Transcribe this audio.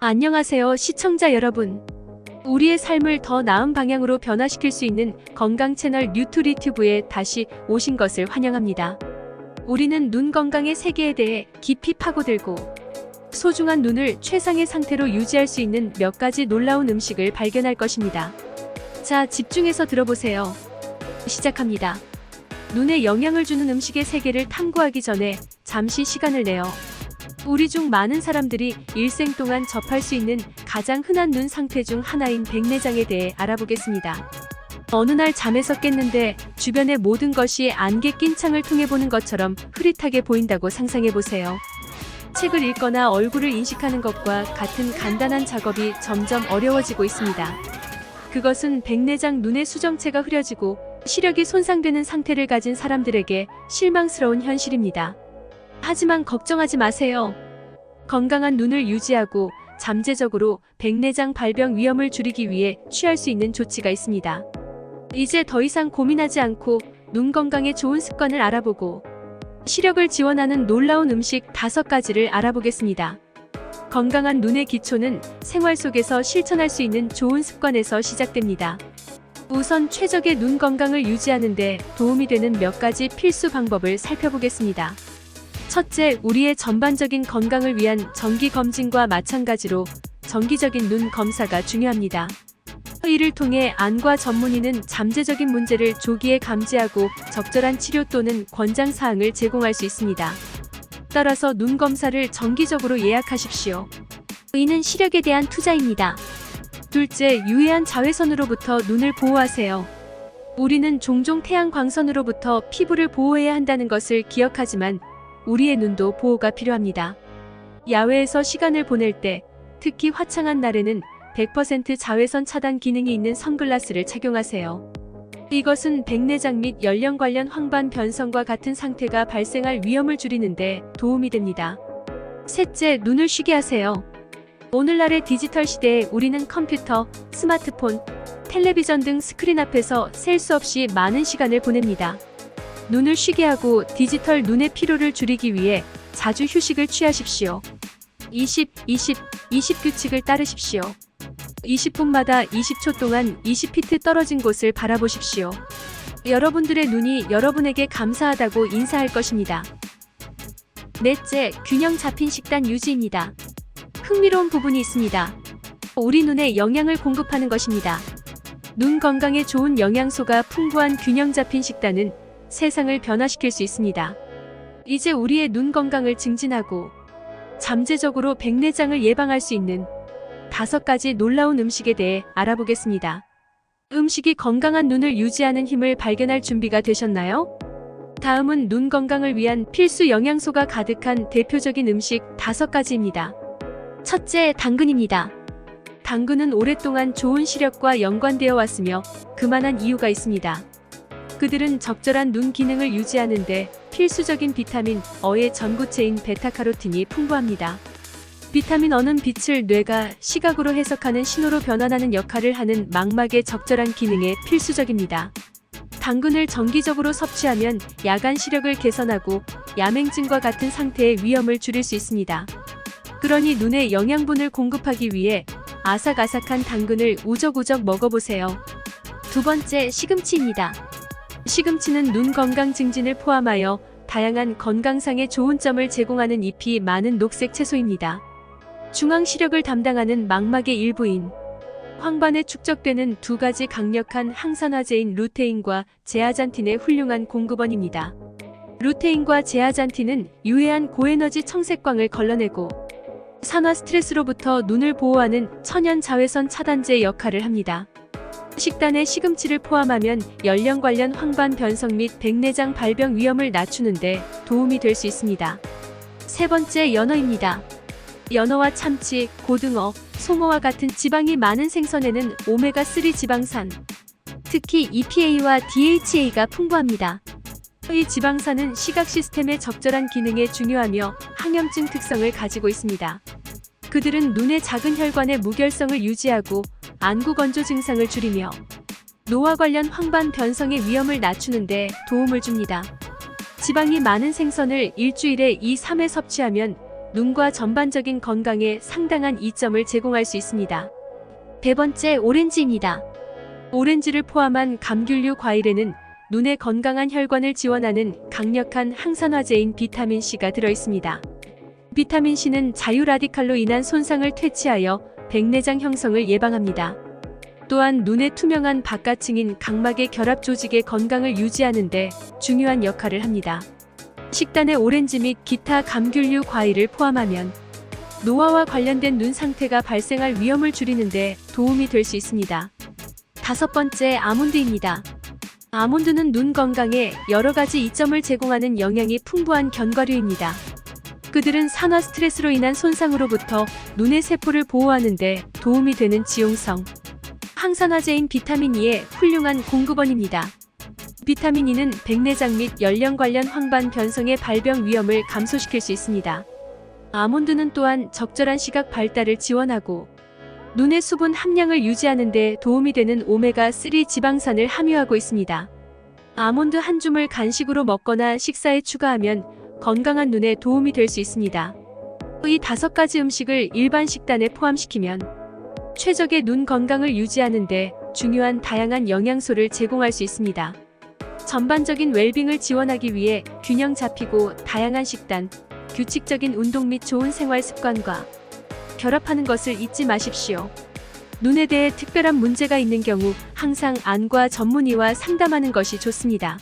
안녕하세요, 시청자 여러분. 우리의 삶을 더 나은 방향으로 변화시킬 수 있는 건강 채널 뉴트리튜브에 다시 오신 것을 환영합니다. 우리는 눈 건강의 세계에 대해 깊이 파고들고 소중한 눈을 최상의 상태로 유지할 수 있는 몇 가지 놀라운 음식을 발견할 것입니다. 자, 집중해서 들어보세요. 시작합니다. 눈에 영향을 주는 음식의 세계를 탐구하기 전에 잠시 시간을 내어 우리 중 많은 사람들이 일생 동안 접할 수 있는 가장 흔한 눈 상태 중 하나인 백내장에 대해 알아보겠습니다. 어느 날 잠에서 깼는데 주변의 모든 것이 안개 낀 창을 통해 보는 것처럼 흐릿하게 보인다고 상상해 보세요. 책을 읽거나 얼굴을 인식하는 것과 같은 간단한 작업이 점점 어려워지고 있습니다. 그것은 백내장 눈의 수정체가 흐려지고 시력이 손상되는 상태를 가진 사람들에게 실망스러운 현실입니다. 하지만 걱정하지 마세요. 건강한 눈을 유지하고 잠재적으로 백내장 발병 위험을 줄이기 위해 취할 수 있는 조치가 있습니다. 이제 더 이상 고민하지 않고 눈 건강에 좋은 습관을 알아보고 시력을 지원하는 놀라운 음식 다섯 가지를 알아보겠습니다. 건강한 눈의 기초는 생활 속에서 실천할 수 있는 좋은 습관에서 시작됩니다. 우선 최적의 눈 건강을 유지하는 데 도움이 되는 몇 가지 필수 방법을 살펴보겠습니다. 첫째, 우리의 전반적인 건강을 위한 정기 검진과 마찬가지로 정기적인 눈 검사가 중요합니다. 이를 통해 안과 전문의는 잠재적인 문제를 조기에 감지하고 적절한 치료 또는 권장 사항을 제공할 수 있습니다. 따라서 눈 검사를 정기적으로 예약하십시오. 이는 시력에 대한 투자입니다. 둘째, 유해한 자외선으로부터 눈을 보호하세요. 우리는 종종 태양 광선으로부터 피부를 보호해야 한다는 것을 기억하지만 우리의 눈도 보호가 필요합니다. 야외에서 시간을 보낼 때, 특히 화창한 날에는 100% 자외선 차단 기능이 있는 선글라스를 착용하세요. 이것은 백내장 및 연령 관련 황반 변성과 같은 상태가 발생할 위험을 줄이는데 도움이 됩니다. 셋째, 눈을 쉬게 하세요. 오늘날의 디지털 시대에 우리는 컴퓨터, 스마트폰, 텔레비전 등 스크린 앞에서 셀 수 없이 많은 시간을 보냅니다. 눈을 쉬게 하고 디지털 눈의 피로를 줄이기 위해 자주 휴식을 취하십시오. 20, 20, 20 규칙을 따르십시오. 20분마다 20초 동안 20피트 떨어진 곳을 바라보십시오. 여러분들의 눈이 여러분에게 감사하다고 인사할 것입니다. 넷째, 균형 잡힌 식단 유지입니다. 흥미로운 부분이 있습니다. 우리 눈에 영양을 공급하는 것입니다. 눈 건강에 좋은 영양소가 풍부한 균형 잡힌 식단은 세상을 변화시킬 수 있습니다. 이제 우리의 눈 건강을 증진하고 잠재적으로 백내장을 예방할 수 있는 다섯 가지 놀라운 음식에 대해 알아보겠습니다. 음식이 건강한 눈을 유지하는 힘을 발견할 준비가 되셨나요? 다음은 눈 건강을 위한 필수 영양소가 가득한 대표적인 음식 다섯 가지입니다. 첫째, 당근입니다. 당근은 오랫동안 좋은 시력과 연관되어 왔으며 그만한 이유가 있습니다. 그들은 적절한 눈 기능을 유지하는데 필수적인 비타민 어의 전구체인 베타카로틴이 풍부합니다. 비타민 어는 빛을 뇌가 시각으로 해석하는 신호로 변환하는 역할을 하는 망막의 적절한 기능에 필수적입니다. 당근을 정기적으로 섭취하면 야간 시력을 개선하고 야맹증과 같은 상태의 위험을 줄일 수 있습니다. 그러니 눈에 영양분을 공급하기 위해 아삭아삭한 당근을 우적우적 먹어보세요. 두 번째, 시금치입니다. 시금치는 눈 건강 증진을 포함하여 다양한 건강상의 좋은 점을 제공하는 잎이 많은 녹색 채소입니다. 중앙 시력을 담당하는 망막의 일부인 황반에 축적되는 두 가지 강력한 항산화제인 루테인과 제아잔틴의 훌륭한 공급원입니다. 루테인과 제아잔틴은 유해한 고에너지 청색광을 걸러내고 산화 스트레스로부터 눈을 보호하는 천연 자외선 차단제 역할을 합니다. 식단에 시금치를 포함하면 연령 관련 황반 변성 및 백내장 발병 위험을 낮추는데 도움이 될 수 있습니다. 세 번째 연어입니다. 연어와 참치, 고등어, 송어와 같은 지방이 많은 생선에는 오메가3 지방산, 특히 EPA와 DHA가 풍부합니다. 이 지방산은 시각 시스템의 적절한 기능에 중요하며 항염증 특성을 가지고 있습니다. 그들은 눈의 작은 혈관의 무결성을 유지하고 안구 건조 증상을 줄이며 노화 관련 황반 변성의 위험을 낮추는데 도움을 줍니다. 지방이 많은 생선을 일주일에 2, 3회 섭취하면 눈과 전반적인 건강에 상당한 이점을 제공할 수 있습니다. 네 번째, 오렌지입니다. 오렌지를 포함한 감귤류 과일에는 눈의 건강한 혈관을 지원하는 강력한 항산화제인 비타민 C가 들어 있습니다. 비타민 C는 자유라디칼로 인한 손상을 퇴치하여 백내장 형성을 예방합니다. 또한 눈의 투명한 바깥층인 각막의 결합 조직의 건강을 유지하는 데 중요한 역할을 합니다. 식단에 오렌지 및 기타 감귤류 과일을 포함하면 노화와 관련된 눈 상태가 발생할 위험을 줄이는 데 도움이 될 수 있습니다. 다섯 번째, 아몬드입니다. 아몬드는 눈 건강에 여러 가지 이점을 제공하는 영양이 풍부한 견과류입니다. 그들은 산화 스트레스로 인한 손상으로부터 눈의 세포를 보호하는데 도움이 되는 지용성, 항산화제인 비타민 E의 훌륭한 공급원입니다. 비타민 E는 백내장 및 연령 관련 황반 변성의 발병 위험을 감소시킬 수 있습니다. 아몬드는 또한 적절한 시각 발달을 지원하고 눈의 수분 함량을 유지하는 데 도움이 되는 오메가3 지방산을 함유하고 있습니다. 아몬드 한 줌을 간식으로 먹거나 식사에 추가하면 건강한 눈에 도움이 될 수 있습니다. 이 다섯 가지 음식을 일반 식단에 포함시키면 최적의 눈 건강을 유지하는데 중요한 다양한 영양소를 제공할 수 있습니다. 전반적인 웰빙을 지원하기 위해 균형 잡히고 다양한 식단, 규칙적인 운동 및 좋은 생활 습관과 결합하는 것을 잊지 마십시오. 눈에 대해 특별한 문제가 있는 경우 항상 안과 전문의와 상담하는 것이 좋습니다.